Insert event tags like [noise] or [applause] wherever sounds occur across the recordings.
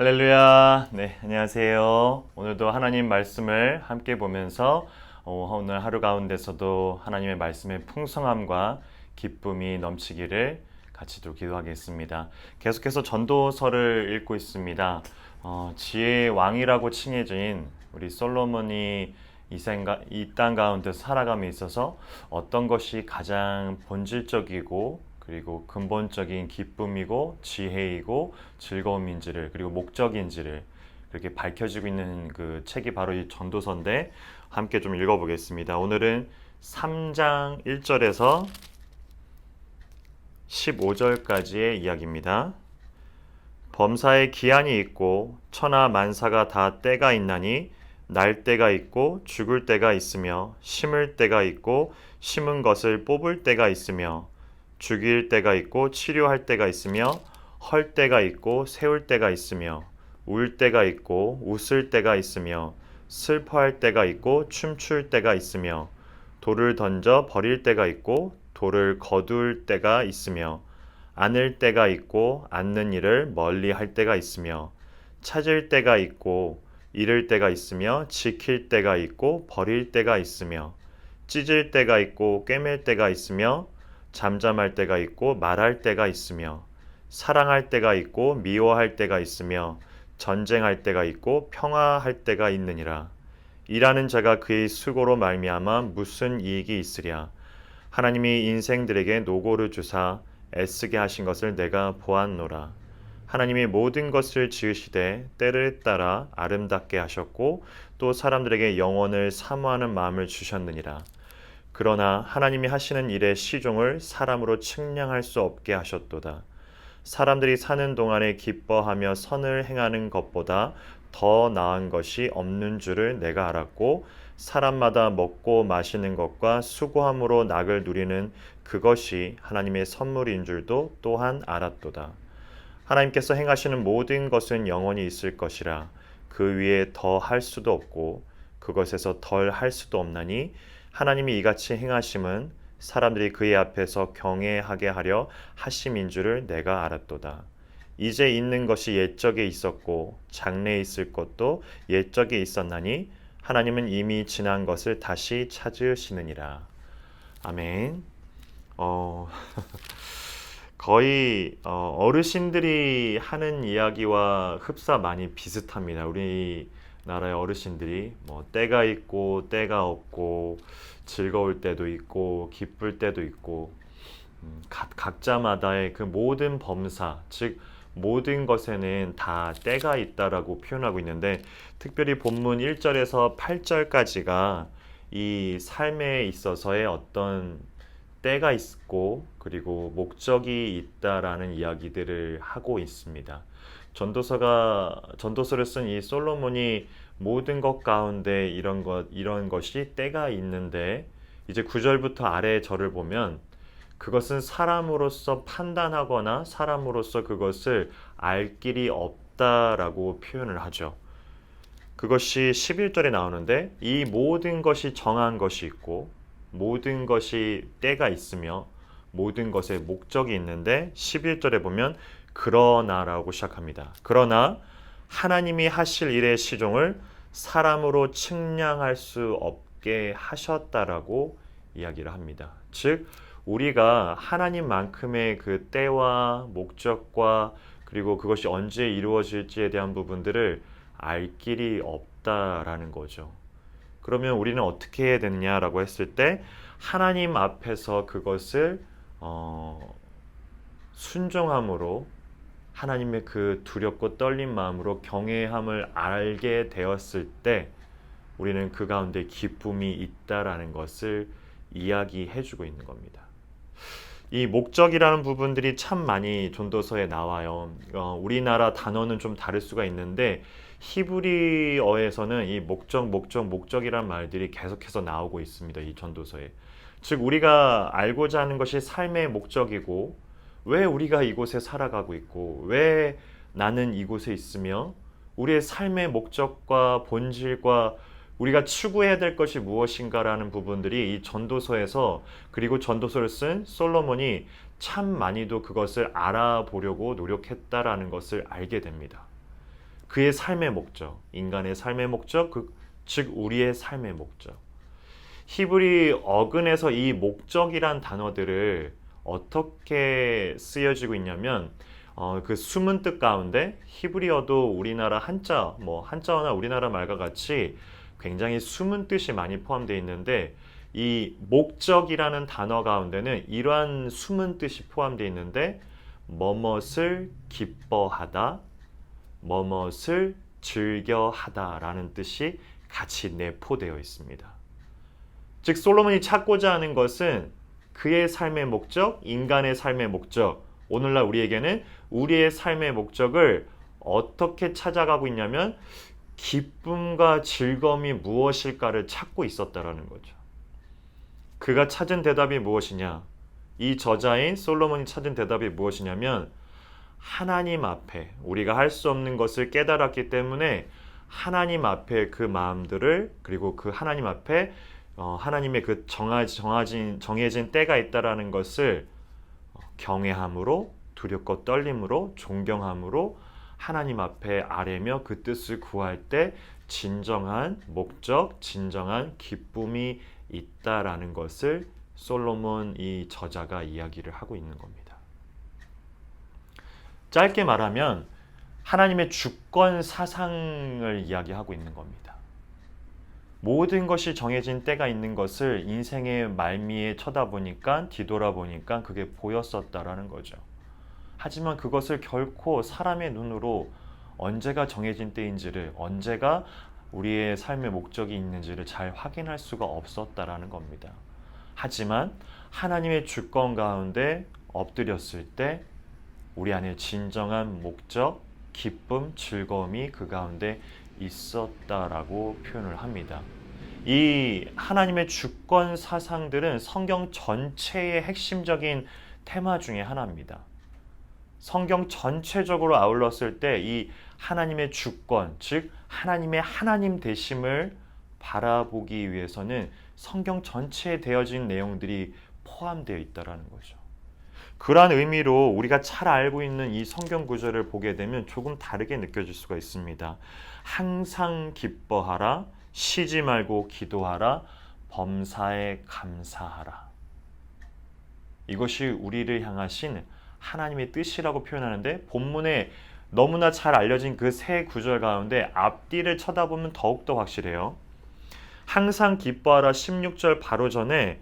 할렐루야. 네, 안녕하세요. 오늘도 하나님 말씀을 함께 보면서 어, 오늘 하루 가운데서도 하나님의 말씀의 풍성함과 기쁨이 넘치기를 같이 또 기도하겠습니다. 계속해서 전도서를 읽고 있습니다. 어, 지혜의 왕이라고 칭해진 우리 솔로몬이 이땅 가운데 살아감에 있어서 어떤 것이 가장 본질적이고 그리고 근본적인 기쁨이고 지혜이고 즐거움인지를 그리고 목적인지를 그렇게 밝혀지고 있는 그 책이 바로 이 전도서인데 함께 좀 읽어보겠습니다. 오늘은 3장 1절에서 15절까지의 이야기입니다. 범사에 기한이 있고 천하 만사가 다 때가 있나니 날 때가 있고 죽을 때가 있으며 심을 때가 있고 심은 것을 뽑을 때가 있으며 죽일 때가 있고 치료할 때가 있으며 헐 때가 있고 세울 때가 있으며 울 때가 있고 웃을 때가 있으며 슬퍼할 때가 있고 춤출 때가 있으며 돌을 던져 버릴 때가 있고 돌을 거둘 때가 있으며 안을 때가 있고 앉는 일을 멀리 할 때가 있으며 찾을 때가 있고 잃을 때가 있으며 지킬 때가 있고 버릴 때가 있으며 찢을 때가 있고 꿰맬 때가 있으며 잠잠할 때가 있고 말할 때가 있으며 사랑할 때가 있고 미워할 때가 있으며 전쟁할 때가 있고 평화할 때가 있느니라. 일하는 자가 그의 수고로 말미암아 무슨 이익이 있으랴. 하나님이 인생들에게 노고를 주사 애쓰게 하신 것을 내가 보았노라. 하나님이 모든 것을 지으시되 때를 따라 아름답게 하셨고 또 사람들에게 영원을 사모하는 마음을 주셨느니라. 그러나 하나님이 하시는 일의 시종을 사람으로 측량할 수 없게 하셨도다. 사람들이 사는 동안에 기뻐하며 선을 행하는 것보다 더 나은 것이 없는 줄을 내가 알았고 사람마다 먹고 마시는 것과 수고함으로 낙을 누리는 그것이 하나님의 선물인 줄도 또한 알았도다. 하나님께서 행하시는 모든 것은 영원히 있을 것이라 그 위에 더 할 수도 없고 그것에서 덜 할 수도 없나니 하나님이 이같이 행하심은 사람들이 그의 앞에서 경외하게 하려 하심인 줄을 내가 알았도다. 이제 있는 것이 옛적에 있었고 장래에 있을 것도 옛적에 있었나니 하나님은 이미 지난 것을 다시 찾으시느니라. 아멘. 어, [laughs] 거의 어, 어르신들이 하는 이야기와 흡사 많이 비슷합니다. 우리 나라의 어르신들이 뭐 때가 있고 때가 없고 즐거울 때도 있고 기쁠 때도 있고 음, 각, 각자마다의 그 모든 범사 즉 모든 것에는 다 때가 있다라고 표현하고 있는데 특별히 본문 1절에서 8절까지가 이 삶에 있어서의 어떤 때가 있고 그리고 목적이 있다라는 이야기들을 하고 있습니다. 전도서가 전도서를 쓴 이 솔로몬이 모든 것 가운데 이런 것 이런 것이 때가 있는데 이제 구절부터 아래 절을 보면 그것은 사람으로서 판단하거나 사람으로서 그것을 알 길이 없다라고 표현을 하죠. 그것이 11절에 나오는데 이 모든 것이 정한 것이 있고 모든 것이 때가 있으며 모든 것에 목적이 있는데 11절에 보면 그러나라고 시작합니다. 그러나 하나님이 하실 일의 시종을 사람으로 측량할 수 없게 하셨다라고 이야기를 합니다. 즉 우리가 하나님만큼의 그 때와 목적과 그리고 그것이 언제 이루어질지에 대한 부분들을 알 길이 없다라는 거죠. 그러면 우리는 어떻게 해야 되느냐라고 했을 때 하나님 앞에서 그것을 어, 순종함으로 하나님의 그 두렵고 떨린 마음으로 경외함을 알게 되었을 때 우리는 그 가운데 기쁨이 있다라는 것을 이야기해 주고 있는 겁니다. 이 목적이라는 부분들이 참 많이 전도서에 나와요. 어, 우리나라 단어는 좀 다를 수가 있는데 히브리어에서는 이 목적, 목적, 목적이란 말들이 계속해서 나오고 있습니다. 이 전도서에. 즉 우리가 알고자 하는 것이 삶의 목적이고 왜 우리가 이곳에 살아가고 있고 왜 나는 이곳에 있으며 우리의 삶의 목적과 본질과 우리가 추구해야 될 것이 무엇인가라는 부분들이 이 전도서에서 그리고 전도서를 쓴 솔로몬이 참 많이도 그것을 알아보려고 노력했다라는 것을 알게 됩니다. 그의 삶의 목적, 인간의 삶의 목적, 그, 즉 우리의 삶의 목적. 히브리 어근에서 이 목적이란 단어들을 어떻게 쓰여지고 있냐면 어, 그 숨은 뜻 가운데 히브리어도 우리나라 한자 뭐 한자어나 우리나라 말과 같이 굉장히 숨은 뜻이 많이 포함되어 있는데 이 목적이라는 단어 가운데는 이러한 숨은 뜻이 포함되어 있는데 뭐뭇을 기뻐하다, 뭐뭇을 즐겨하다라는 뜻이 같이 내포되어 있습니다. 즉 솔로몬이 찾고자 하는 것은 그의 삶의 목적, 인간의 삶의 목적, 오늘날 우리에게는 우리의 삶의 목적을 어떻게 찾아가고 있냐면 기쁨과 즐거움이 무엇일까를 찾고 있었다라는 거죠. 그가 찾은 대답이 무엇이냐? 이 저자인 솔로몬이 찾은 대답이 무엇이냐면 하나님 앞에 우리가 할 수 없는 것을 깨달았기 때문에 하나님 앞에 그 마음들을 그리고 그 하나님 앞에 어, 하나님의 그 정하지, 정하진 정해진 때가 있다라는 것을 어, 경외함으로 두렵고 떨림으로 존경함으로 하나님 앞에 아뢰며 그 뜻을 구할 때 진정한 목적, 진정한 기쁨이 있다라는 것을 솔로몬 이 저자가 이야기를 하고 있는 겁니다. 짧게 말하면 하나님의 주권 사상을 이야기하고 있는 겁니다. 모든 것이 정해진 때가 있는 것을 인생의 말미에 쳐다보니까 뒤돌아보니까 그게 보였었다라는 거죠. 하지만 그것을 결코 사람의 눈으로 언제가 정해진 때인지를 언제가 우리의 삶의 목적이 있는지를 잘 확인할 수가 없었다라는 겁니다. 하지만 하나님의 주권 가운데 엎드렸을 때 우리 안에 진정한 목적, 기쁨, 즐거움이 그 가운데 있었다라고 표현을 합니다. 이 하나님의 주권 사상들은 성경 전체의 핵심적인 테마 중의 하나입니다. 성경 전체적으로 아울렀을 때 이 하나님의 주권, 즉 하나님의 하나님 되심을 바라보기 위해서는 성경 전체에 되어진 내용들이 포함되어 있다라는 거죠. 그러한 의미로 우리가 잘 알고 있는 이 성경 구절을 보게 되면 조금 다르게 느껴질 수가 있습니다. 항상 기뻐하라, 쉬지 말고 기도하라, 범사에 감사하라. 이것이 우리를 향하신 하나님의 뜻이라고 표현하는데 본문에 너무나 잘 알려진 그 세 구절 가운데 앞뒤를 쳐다보면 더욱더 확실해요. 항상 기뻐하라 16절 바로 전에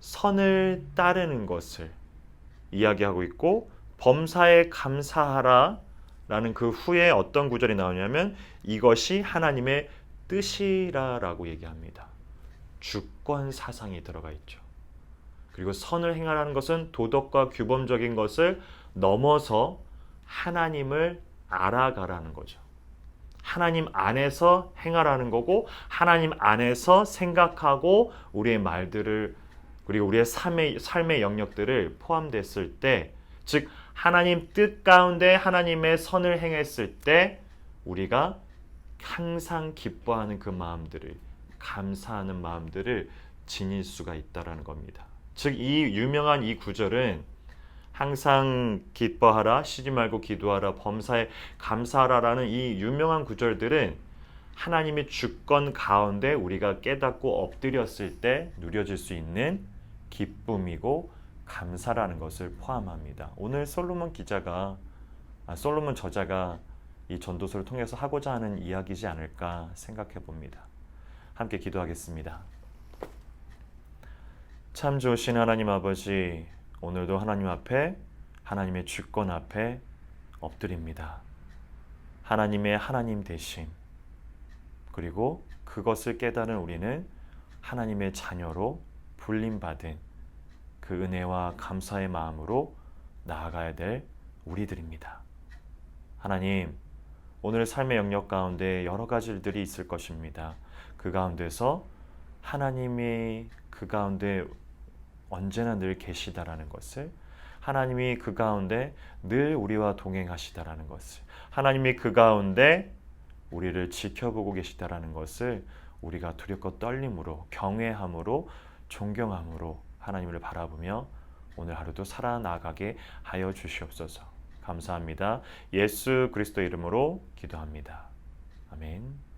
선을 따르는 것을 이야기하고 있고 범사에 감사하라 라는 그 후에 어떤 구절이 나오냐면 이것이 하나님의 뜻이라라고 얘기합니다. 주권 사상이 들어가 있죠. 그리고 선을 행하라는 것은 도덕과 규범적인 것을 넘어서 하나님을 알아가라는 거죠. 하나님 안에서 행하라는 거고 하나님 안에서 생각하고 우리의 말들을 그리고 우리의 삶의 삶의 영역들을 포함됐을 때, 즉 하나님 뜻 가운데 하나님의 선을 행했을 때 우리가 항상 기뻐하는 그 마음들을 감사하는 마음들을 지닐 수가 있다라는 겁니다. 즉 이 유명한 이 구절은 항상 기뻐하라 쉬지 말고 기도하라 범사에 감사하라라는 이 유명한 구절들은 하나님의 주권 가운데 우리가 깨닫고 엎드렸을 때 누려질 수 있는 기쁨이고 감사라는 것을 포함합니다. 오늘 솔로몬 기자가 아, 솔로몬 저자가 이 전도서를 통해서 하고자 하는 이야기지 않을까 생각해 봅니다. 함께 기도하겠습니다. 참 좋으신 하나님 아버지, 오늘도 하나님 앞에 하나님의 주권 앞에 엎드립니다. 하나님의 하나님 대신 그리고 그것을 깨달은 우리는 하나님의 자녀로 불림 받은 그 은혜와 감사의 마음으로 나아가야 될 우리들입니다. 하나님, 오늘 삶의 영역 가운데 여러 가지 일들이 있을 것입니다. 그 가운데서 하나님이 그 가운데 언제나 늘 계시다라는 것을 하나님이 그 가운데 늘 우리와 동행하시다라는 것을 하나님이 그 가운데 우리를 지켜보고 계시다라는 것을 우리가 두렵고 떨림으로 경외함으로 존경함으로 하나님을 바라보며 오늘 하루도 살아나가게 하여 주시옵소서. 감사합니다. 예수 그리스도 이름으로 기도합니다. 아멘.